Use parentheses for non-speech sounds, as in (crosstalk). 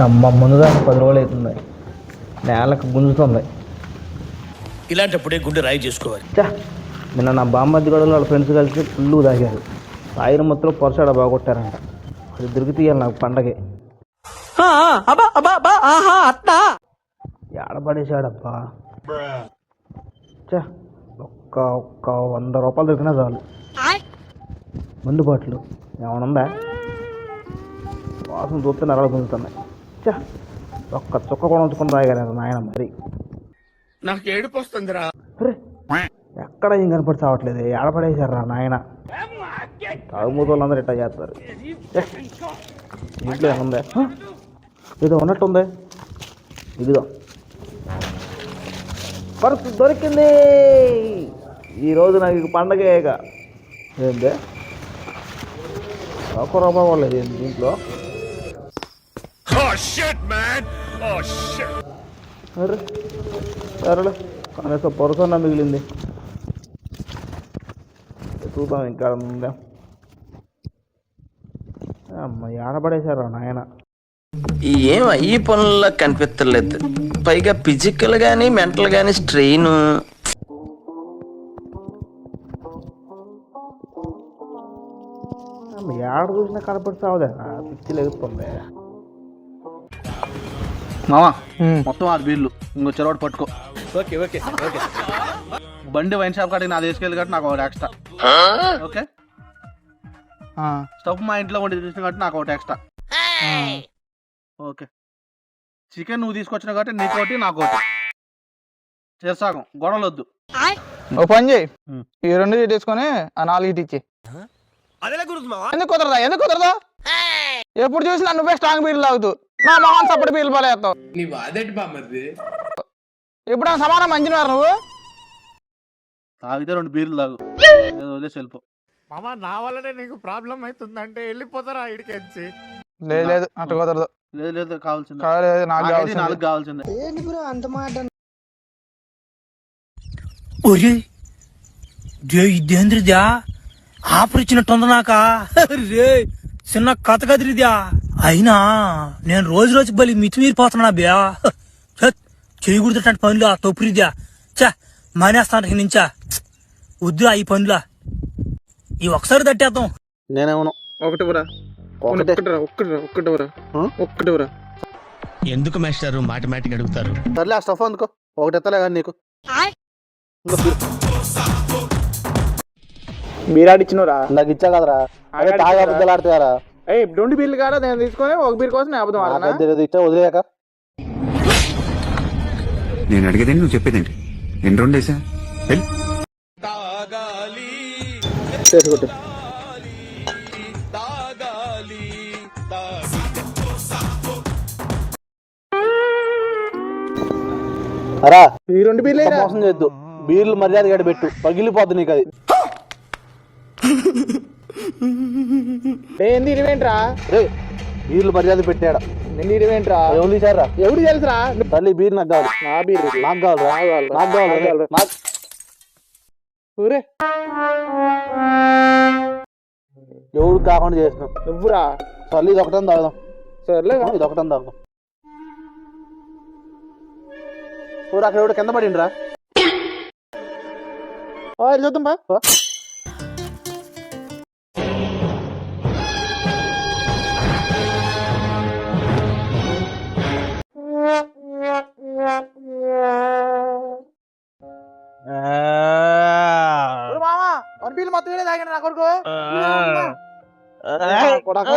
అమ్మ ముందుగా పది రోజులు అవుతుంది. నేలకు గుంజుతుంది. ఇలాంటప్పుడే గుండె రాయి చేసుకోవాలి. చా నిన్న నా బామ్మద్ది గడలో వాళ్ళ ఫ్రెండ్స్ కలిసి ఫుల్ తాగారు. తాగిన మొత్తంలో పొరసాడ బాగొట్టారంట. అది దొరికి తీయాలి నాకు పండగే. ఏడపడేశాడబ్బా చా ఒక్క ఒక్క వంద రూపాయలు దొరికినా చాలు. మందు బాటిల్ ఏమైనా ఉందా? వాసన చూస్తే నరలు గుంజుతున్నాయి. చా. ఒక్క చుక్క కూడా ఉంచుకొని తాగారు నాయన మరి? నాకు ఏడుపు వస్తుందిరా. ఎక్కడ ఏం కనపడి చావట్లేదు ఏడపడేశారు రా నాయన. తాగుమూత వాళ్ళందరూ ఇట్టా చేస్తారు ఇంట్లో ఏముందే? ఏదో ఉన్నట్టుంది. ఇదిగో. పర్సు దొరికింది. ఈరోజు నాకు ఇక పండగే ఇక. ఏంటి ఒక్క రూపాయి కూడా లేదు ఏంటి దీంట్లో అరే సరేలే కనీసం పొరసన్న మిగిలింది. చూద్దాం ఇంకా ఉందా అమ్మ ఆడపడేశారు నాయన? ఏం ఈ పనుల్లో కనిపించలేదు పైగా ఫిజికల్ గానీ మెంటల్ గానీ స్ట్రెయిన్ అమ్మ ఏడ చూసినా కనపడి సావదే పిచ్చి లేగుతుంది మామా. మొత్తం ఆరు బీర్లు. ఇంకో చెరవాడు పట్టుకో. Okay okay okay. బండి వైన్ షాప్ కాడికి నా తీసుకెళ్ళి కాబట్టి నాకు ఒకటి ఎక్స్ట్రా ఓకే? స్టవ్ మా ఇంట్లో వండి తీసుకుని కాబట్టి నాకు ఒకటి ఎక్స్ట్రా ఓకే. చికెన్ నువ్వు తీసుకొచ్చిన కాబట్టి నీకోటి నాకు ఒకటి. చేసాగం గొడవలు వద్దు. ఓ పని చేయి. ఈ రెండు తీసుకొని ఆ నాలుగు ఇటు ఇచ్చి మావా? ఎందుకు కుదరదా? ఎందుకు కుదరదా? ఎప్పుడు చూసినా నువ్వే స్ట్రాంగ్ బీర్లు తాగుతూ. నా మొహం సపటి బీర్లు పడేస్తావు నీ బాధేంటి బామ్మది ఎప్పుడైనా సమానం మంచినారు నువ్వు? తాగితే రెండు బీర్లు తాగు. వదిలేసి వెళ్ళిపో. మామ నా వల్లనే నీకు ప్రాబ్లం అవుతుందంటే వెళ్ళిపోతారా ఇడికెచ్చి లేదు లేదు అట్లా కుదరదు. లేదు లేదు కావాల్సిందే. కాలేదు నాకు కావాల్సింది. నాలుగు కావాల్సిందే. ఒరే ఇదేంద్రిదా? ఆఫర్ ఇచ్చినట్టుంది నాక రే చిన్న కథ కదిరిదా? అయినా నేను రోజు రోజు బలి మితిమీరిపోతున్నా బ్యా చేయకూడదు పనులు ఆ తొప్పురిద్యా చా మానేస్తాను నుంచా. వద్దు ఈ పనులా. ఈ ఒకసారి తట్టేద్దాం. నేనేమను? ఒకటి బురా ఒకటే. ఒక్కటి ఒక్కటి ఒక్కటి బురా ఆ? ఒక్కటి బురా ఎందుకు మాస్టారు మాటిమాటికి అడుగుతారు? సర్లే ఆ స్టఫ్ అందుకో. ఒకటి ఎత్తలే కానీ నీకు. బీరాడిచ్చినరా నాకు ఇచ్చా కదరా. అదే తాగా అబద్ధాలు ఆడతారా ఏ రెండు బీర్లు కాదా నేను తీసుకొని ఒక బీర్ కోసం నేను అబద్ధం ఆడనా నాకైతే తెలియదు ఇచ్చా వదిలేక నేను అడిగేదేంటి? నువ్వు చెప్పేదేంటి? ఎన్ని రెండు వేసా? వెళ్ళి. చేసుకుంటే అరా ఈ రెండు బీర్లే మోసం చేయొద్దు. బీర్లు మర్యాద గడి పెట్టు. పగిలిపోద్ది నీకు అది (laughs) ఏంది ఇరివేంట్రా? రే బీర్లు మర్యాద పెట్టాడా? నేను ఇరివేంట్రా? ఎవరు తీసారా ఎవడు తెలుసురా తల్లి బీర్ నాకు కావాలి. నా బీర్. నాకు కావాలి. నాకు కావాలి. నాకు ఊరే. ఎవరు కాకుండా చేసినాం నువ్వురా. తల్లి ఇది ఒకటని తాగుదాం. సర్లే. ఇది ఒకటని తాగుదాం. ఊరు అక్కడ ఎవడు కింద పడిండ్రా? చూద్దాం బా వన్ బీర్లు మొత్తం వీడే తాగాడు నా కొడుకు కొడకా.